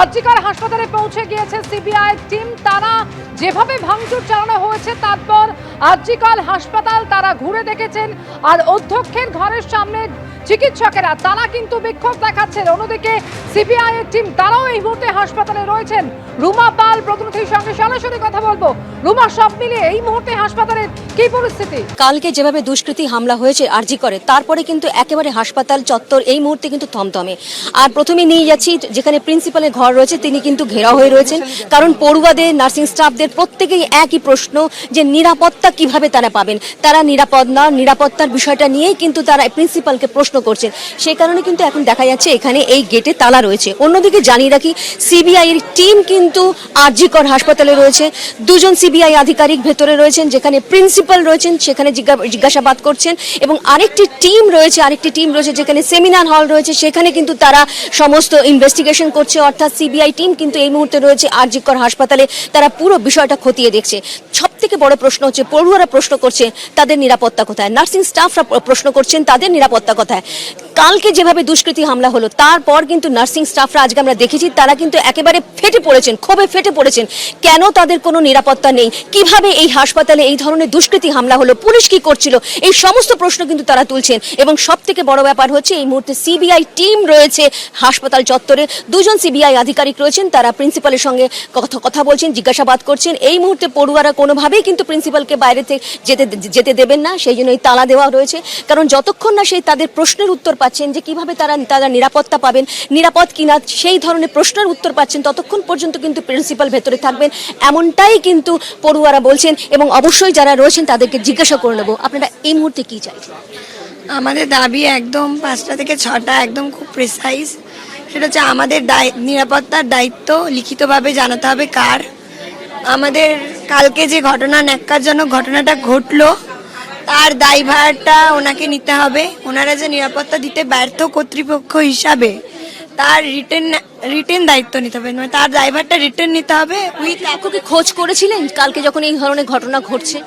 আর্জিকর হাসপাতালে পৌঁছে গিয়েছে সিবিআই টিম। তারা যেভাবে ভাঙচুর চালানো হয়েছে, তারপর আর্জিকর হাসপাতাল তারা ঘুরে দেখেছেন। আর অধ্যক্ষের ঘরের সামনে চিকিৎসকেরা, তারা কিন্তু বিক্ষোভ দেখাচ্ছেন। অন্যদিকে সিবিআই এর টিম, তারাও এই মুহূর্তে হাসপাতালে রয়েছেন। রুমা পাল প্রতিনিধির সঙ্গে বলব, রুমা, সব মিলিয়ে এই মুহূর্তে হাসপাতালের কি পরিস্থিতি? কালকে যেভাবে দুষ্কৃতী হামলা হয়েছে, আরজি করে, তারপরে কিন্তু একেবারে হাসপাতাল চত্বর এই মুহূর্তে কিন্তু থমথমে। আর প্রথমে নিয়ে যাচ্ছি, যেখানে প্রিন্সিপালের ঘর রয়েছে, তিনি কিন্তু ঘেরা হয়ে রয়েছেন। কারণ পড়ুয়াদের নার্সিং স্টাফদের প্রত্যেকেই একই প্রশ্ন, যে নিরাপত্তা কীভাবে তারা পাবেন? তারা নিরাপদ না, নিরাপত্তার বিষয়টা নিয়েই কিন্তু তারা প্রিন্সিপালকে প্রশ্ন করছেন। সেই কারণে কিন্তু এখন দেখা যাচ্ছে, এখানে এই গেটে তালা রয়েছে। অন্যদিকে জানিয়ে রাখি সিবিআই এর টিম কিন্তু আরজিকর হাসপাতালে রয়েছে। দুজন সিবিআই আধিকারিক ভেতরে রয়েছেন, যেখানে প্রিন্সিপাল রয়েছেন, সেখানে জিজ্ঞা- জিজ্ঞাসাবাদ করছেন এবং আরেকটি টিম রয়েছে, আরেকটি টিম রয়েছে যেখানে সেমিনার হল রয়েছে, সেখানে কিন্তু তারা সমস্ত ইনভেস্টিগেশন করছে, অর্থাৎ সিবিআই টিম কিন্তু এই মুহূর্তে রয়েছে আরজিকর হাসপাতালে। তারা পুরো বিষয়টা খতিয়ে দেখছে। সব থেকে বড় প্রশ্ন হচ্ছে, পড়ুয়ারা প্রশ্ন করছে, তাদের নিরাপত্তা কোথায়? নার্সিং স্টাফরা প্রশ্ন করছেন, তাদের নিরাপত্তা কোথায়? কালকে যেভাবে দুষ্কৃতী হামলা হলো, তারপর কিন্তু নার্সিং স্টাফরা আজকে আমরা দেখেছি, তারা কিন্তু একেবারে ফেটে পড়েছেন, ক্ষোভে ফেটে পড়েছেন। কেন তাদের কোনো নিরাপত্তা নেই? কীভাবে এই হাসপাতালে এই ধরনের দুষ্কৃতী হামলা হলো? পুলিশ কি করছিল? এই সমস্ত প্রশ্ন কিন্তু তারা তুলছেন। এবং সব থেকে বড় ব্যাপার হচ্ছে, এই মুহূর্তে সিবিআই টিম রয়েছে হাসপাতাল চত্বরে। দুজন সিবিআই আধিকারিক রয়েছেন, তারা প্রিন্সিপালের সঙ্গে কথা কথা বলছেন, জিজ্ঞাসাবাদ করছেন। এই মুহূর্তে পড়ুয়ারা কোনোভাবেই কিন্তু প্রিন্সিপালকে বাইরে থেকে যেতে যেতে দেবেন না। সেই জন্যই তালা দেওয়া রয়েছে। কারণ যতক্ষণ না সেই তাদের প্রশ্নের উত্তর পাচ্ছেন যে কীভাবে তারা তারা নিরাপত্তা পাবেন, নিরাপদ কিনা, সেই ধরনের প্রশ্নের উত্তর পাচ্ছেন। ততক্ষণ পর্যন্ত কিন্তু প্রিন্সিপাল ভেতরে থাকবেন। এমনটাই কিন্তু পড়ুয়ারা বলছেন এবং অবশ্যই যারা রয়েছেন তাদেরকে জিজ্ঞাসা করে নেব। আপনারা এই মুহূর্তে কি চাইছেন? আমাদের দাবি একদম পাঁচটা থেকে ছটা একদম খুব প্রেসাইজ সেটা হচ্ছে আমাদের নিরাপত্তার দায়িত্ব লিখিতভাবে জানাতে হবে কার। আমাদের কালকে যে ঘটনা, ন্যাক্কারজনক ঘটনাটা ঘটলো তার দায়ভারটা ওনাকে নিতে হবে। ওনারা যে নিরাপত্তা দিতে ব্যর্থ কর্তৃপক্ষ হিসাবে তার রিটেন রিটেন দায়িত্ব নিতে হবে। মানে তার দায়ভারটা রিটেন নিতে হবে। উইথ কাকুকে খোঁজ করেছিলেন কালকে যখন এই ধরনের ঘটনা ঘটছে?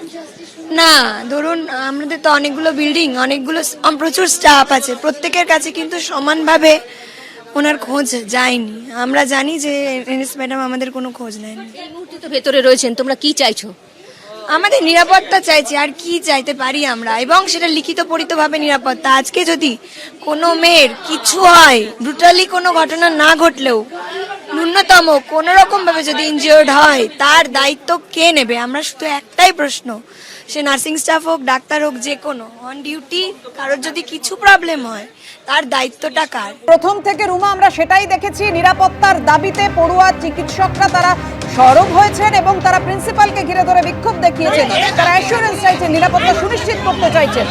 না ধরুন আমাদের তো অনেকগুলো বিল্ডিং অনেকগুলো প্রচুর স্টাফ আছে। প্রত্যেকের কাছে কিন্তু সমানভাবে ওনার খোঁজ যায়নি। আমরা জানি যে এনএস ম্যাডাম আমাদের কোনো খোঁজ নেয়নি। এই মুহূর্তে তো ভেতরে রয়েছেন। তোমরা কি চাইছো? আমাদের নিরাপত্তা চাইছি, আর কি চাইতে পারি আমরা? এবং সেটা লিখিত পরিতভাবে নিরাপত্তা। আজকে যদি কোনো মেয়ের কিছু হয় ব্রুটালি কোনো ঘটনা না ঘটলেও ন্যূনতম কোনো রকম ভাবে যদি ইনজিওর্ড হয়, তার দায়িত্ব কে নেবে? আমরা শুধু একটাই প্রশ্ন। সে নার্সিং স্টাফ হোক, ডাক্তার হোক, যে কোনো অন ডিউটি কারোর যদি কিছু প্রবলেম হয়, তার দায়িত্বটা কার? প্রথম থেকে রুমা, আমরা সেটাই দেখেছি, নিরাপত্তার দাবিতে পড়ুয়া চিকিৎসকরা তারা সরব হয়েছেন এবং তারা প্রিন্সিপালকে ঘিরে ধরে বিক্ষোভ দেখিয়েছেন। তারা অ্যাসুরেন্স চাইছেন, নিরাপত্তা সুনিশ্চিত করতে চাইছেন।